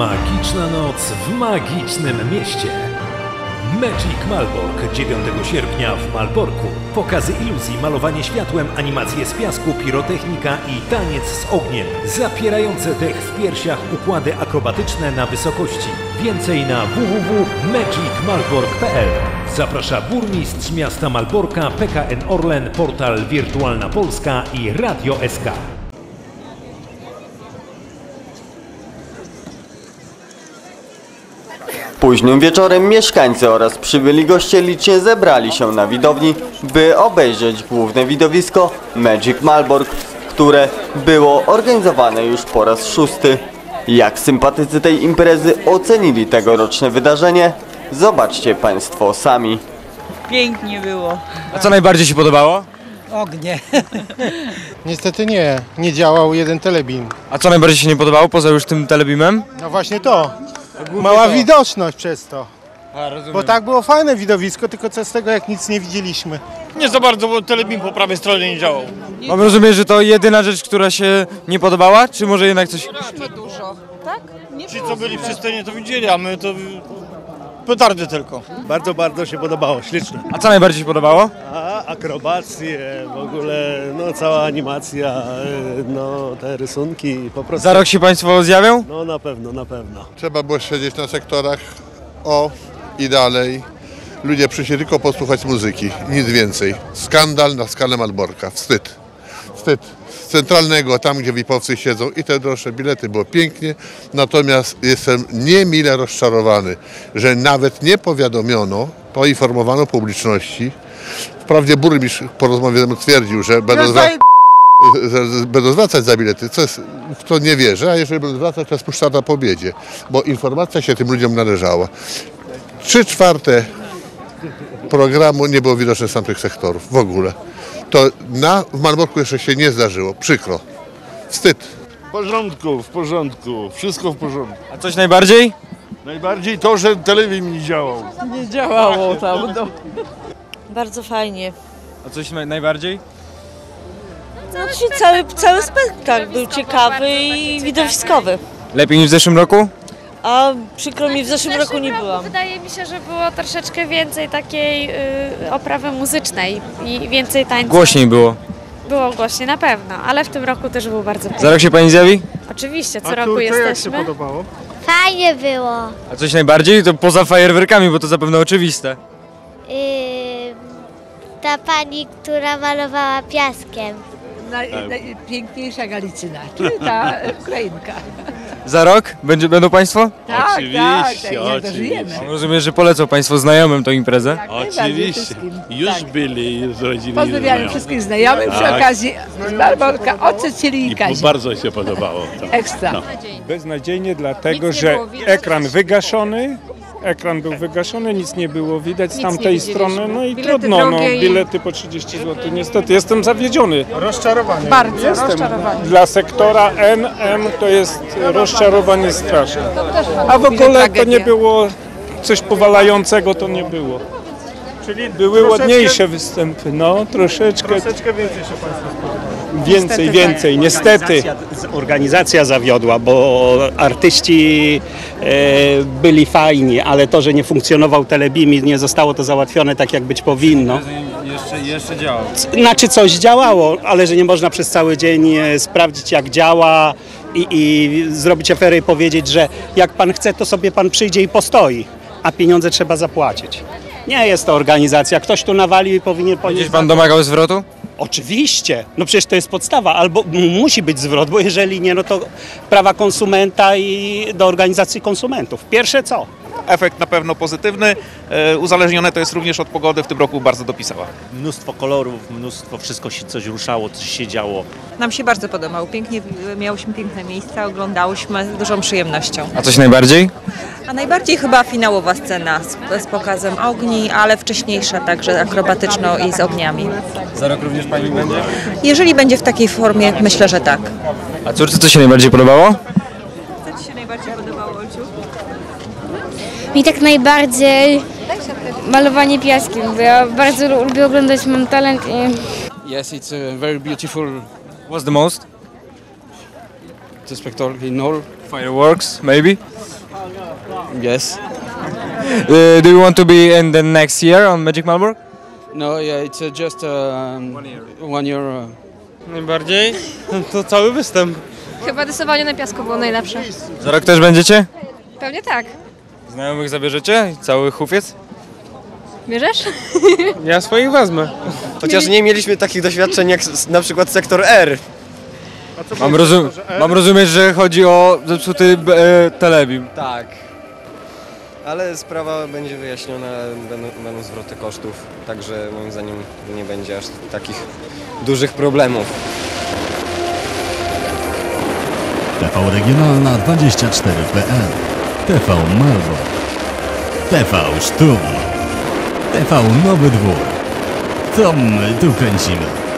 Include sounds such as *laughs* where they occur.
Magiczna noc w magicznym mieście. Magic Malbork 9 sierpnia w Malborku. Pokazy iluzji, malowanie światłem, animacje z piasku, pirotechnika i taniec z ogniem. Zapierające dech w piersiach układy akrobatyczne na wysokości. Więcej na www.magicmalbork.pl Zaprasza burmistrz miasta Malborka, PKN Orlen, portal Wirtualna Polska i Radio SK. Późnym wieczorem mieszkańcy oraz przybyli goście licznie zebrali się na widowni, by obejrzeć główne widowisko Magic Malbork, które było organizowane już po raz szósty. Jak sympatycy tej imprezy ocenili tegoroczne wydarzenie, zobaczcie Państwo sami. Pięknie było. A co najbardziej się podobało? Ognie. *laughs* Niestety nie, nie działał jeden telebim. A co najbardziej się nie podobało poza już tym telebimem? No właśnie to. Mała widoczność przez to. A, rozumiem. Bo tak było fajne widowisko, tylko co z tego jak nic nie widzieliśmy. Nie za bardzo, bo telebim po prawej stronie nie działał. Mam rozumieć, że to jedyna rzecz, która się nie podobała, czy może jednak coś... Ci, co byli przy scenie, to widzieli, a my to petardy tylko. Bardzo, bardzo się podobało, śliczne. A co najbardziej się podobało? A akrobacje, w ogóle, no cała animacja, no te rysunki, po prostu. Za rok się Państwo zjawią? No na pewno, na pewno. Trzeba było siedzieć na sektorach O i dalej. Ludzie przyszli tylko posłuchać muzyki, nic więcej. Skandal na skalę Malborka, wstyd. Wstyd. Z centralnego, tam gdzie VIP-owcy siedzą i te droższe bilety, było pięknie. Natomiast jestem niemile rozczarowany, że nawet nie powiadomiono, poinformowano publiczności. Wprawdzie burmistrz po rozmowie ze mną twierdził, że będą, zwra- że- będą zwracać za bilety, co jest, w to nie wierzę, a jeżeli będą zwracać, to spuszczata po obiedzie, bo informacja się tym ludziom należała. Trzy czwarte programu nie było widoczne z tamtych sektorów w ogóle. To na, w Malborku jeszcze się nie zdarzyło. Przykro. Wstyd. W porządku, w porządku, wszystko w porządku. A coś najbardziej? Najbardziej to, że telewizor nie działał. Nie działało tam. No. Bardzo fajnie. A coś naj- najbardziej? Znaczy cały, cały spektakl był ciekawy i widowiskowy. Lepiej niż w zeszłym roku? A przykro mi, w zeszłym roku nie byłam. Wydaje mi się, że było troszeczkę więcej takiej y, oprawy muzycznej i więcej tańca. Głośniej było. Było głośniej na pewno, ale w tym roku też był bardzo Za rok się Pani zjawi? Oczywiście, co A roku jak się jesteśmy. podobało? Fajnie było. A coś najbardziej? To poza fajerwerkami, bo to zapewne oczywiste. Ym, ta pani, która malowała piaskiem. Najpiękniejsza Galicyna, czyli ta Ukrainka. *laughs* Za rok będzie, będą Państwo? Tak, Oczywiście, tak, tak, oczywiście. rozumiem, że polecą Państwo znajomym tą imprezę. najbardziej Oczywiście. wszystkim. Już Tak. byli z rodziny Pozdrawiamy znajomych. wszystkich znajomych przy Tak. okazji z Barborka od Cecylii i I Kazi. bardzo się podobało. Tak. Ekstra. No. Beznadziejnie dlatego, że ekran wygaszony, ekran był wygaszony, nic nie było widać z tamtej strony, no i trudno, no, bilety po 30 zł. Niestety jestem zawiedziony. Rozczarowany. Bardzo Jestem. rozczarowani. Dla sektora NM to jest rozczarowanie straszne. A w ogóle to nie było coś powalającego, to nie było. Czyli Były troszeczkę- ładniejsze występy, no troszeczkę Troszeczkę więcej się Państwu spodobało. Więcej, więcej, niestety. Organizacja zawiodła, bo artyści e, byli fajni, ale to, że nie funkcjonował telebim i nie zostało to załatwione tak, jak być powinno. Jeszcze, jeszcze działa. Znaczy coś działało, ale że nie można przez cały dzień e, sprawdzić jak działa i, i zrobić aferę i powiedzieć, że jak pan chce, to sobie pan przyjdzie i postoi, a pieniądze trzeba zapłacić. Nie jest to organizacja. Ktoś tu nawalił i powinien ponieść... Gdzieś Pan domagał zwrotu? Oczywiście, no przecież to jest podstawa, albo musi być zwrot, bo jeżeli nie, no to prawa konsumenta i do organizacji konsumentów. Pierwsze co? Efekt na pewno pozytywny. E, uzależnione to jest również od pogody. W tym roku bardzo dopisała. Mnóstwo kolorów, mnóstwo, wszystko się coś ruszało, coś się działo. Nam się bardzo podobał. Pięknie, miałyśmy piękne miejsca, oglądałyśmy z dużą przyjemnością. A coś najbardziej? A najbardziej chyba finałowa scena z, z pokazem ogni, ale wcześniejsza także akrobatyczną i z ogniami. Za rok również Pani będzie? Jeżeli będzie w takiej formie, myślę, że tak. A córce co się najbardziej podobało? Co Ci się najbardziej podobało, Olciu? Mi tak najbardziej malowanie piaskiem, bo ja bardzo lubię oglądać Mam Talent i Yes, it's a very beautiful What's the most? the spectacle in all. Fireworks, maybe? Yes. Uh, do you want to be in the next year on Magic Marlborough? No, yeah, it's uh, just um, one year. One year. Uh, Najbardziej? *laughs* To cały występ. Chyba rysowanie na piasku było najlepsze. Za rok też będziecie? Pewnie tak. Znajomych zabierzecie? Cały hufiec? Bierzesz? *laughs* Ja swoich wezmę. Chociaż nie mieliśmy takich doświadczeń jak s- na przykład sektor R. Mam, rozum mam rozumieć, że chodzi o zepsuty e, telebim. Tak. Ale sprawa będzie wyjaśniona, będą, będą zwroty kosztów, także moim zdaniem nie będzie aż takich dużych problemów. TV Regionalna 24.pl TV Malbork TV Sztum TV Nowy Dwór. To my tu kręcimy